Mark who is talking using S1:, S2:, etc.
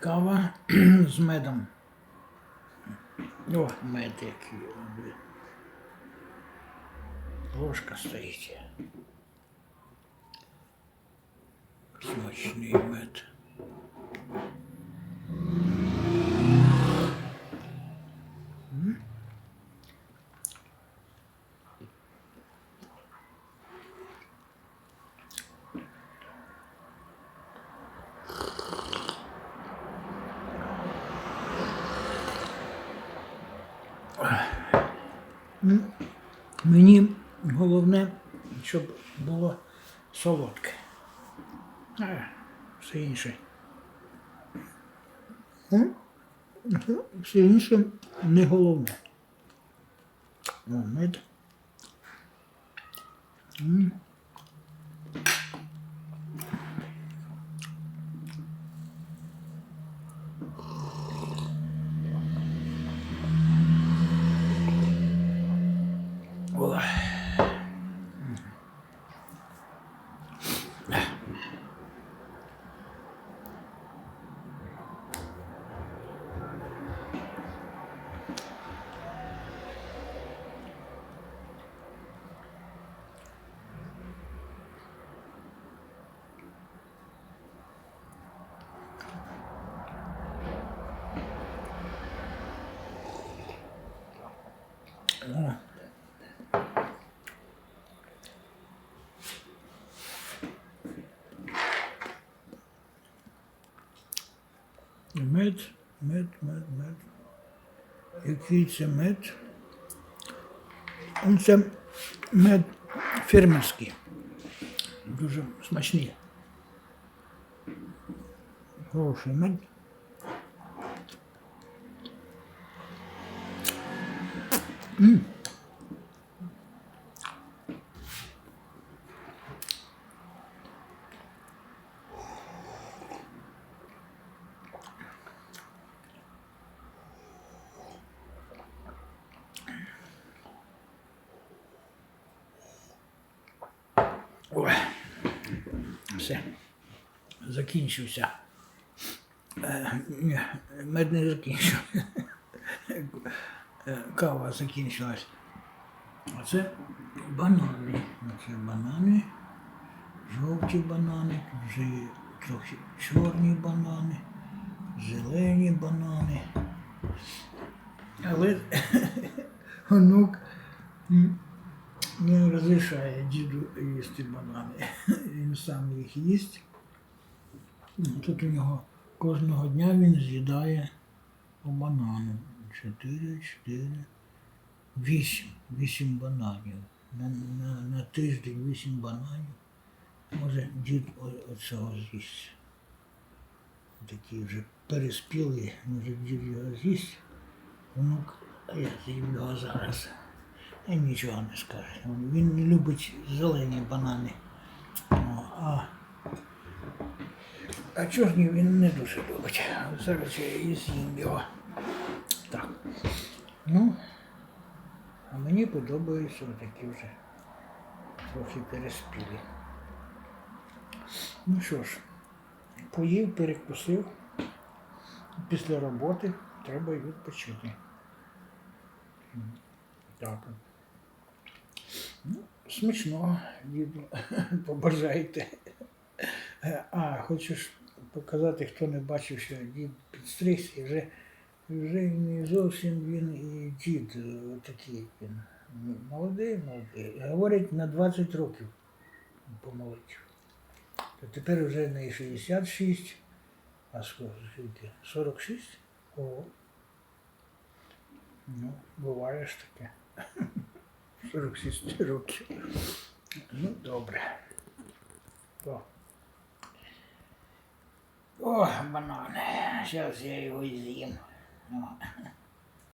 S1: кава з медом. О, мед який. Ложка стоїть. Смачний мед. Мені головне, щоб було солодке. Все інше. Все інше не головне. О, мед. М. Ой. О. Мед, мед, мед, мед. Який це мед? Он Це мед фермерський. Дуже смачний. Хороший мед. Ой. Все. Закінчився. Е, Мед не закінчився. Е, Кава закінчилась. А це банани. Це банани. Жовті банани, вже трохи чорні банани, зелені банани. Але онук не розрішає діду їсти банани. Він сам їх їсть. Ну, Тут у нього кожного дня він з'їдає по банану. Чотири, чотири, вісім. Вісім бананів. На, на, на тиждень вісім бананів. Може дід оцього з'їсть. Такий вже переспілий, може дід його з'їсть. Онук, а я з'їм його зараз. І нічого не скаже. Він не любить зелені банани. О, а, а чорні він не дуже любить. Зараз я і з'їм його. Так. Ну, а мені подобаються такі вже трохи переспілі. Ну що ж, поїв, перекусив. Після роботи треба відпочити. Так. Ну, смачного, діду, побажайте. Е, А, хочеш показати, хто не бачив, що дід підстригся, вже, вже не зовсім він і дід е, такий він. Молодий, молодий. Говорить, на 20 років помолодшив. То тепер вже не 66, а скільки? 46? О. Ну, буває ж таке. 46 років. Ну, добре. О. О, банан. Зараз я його з'їм. О.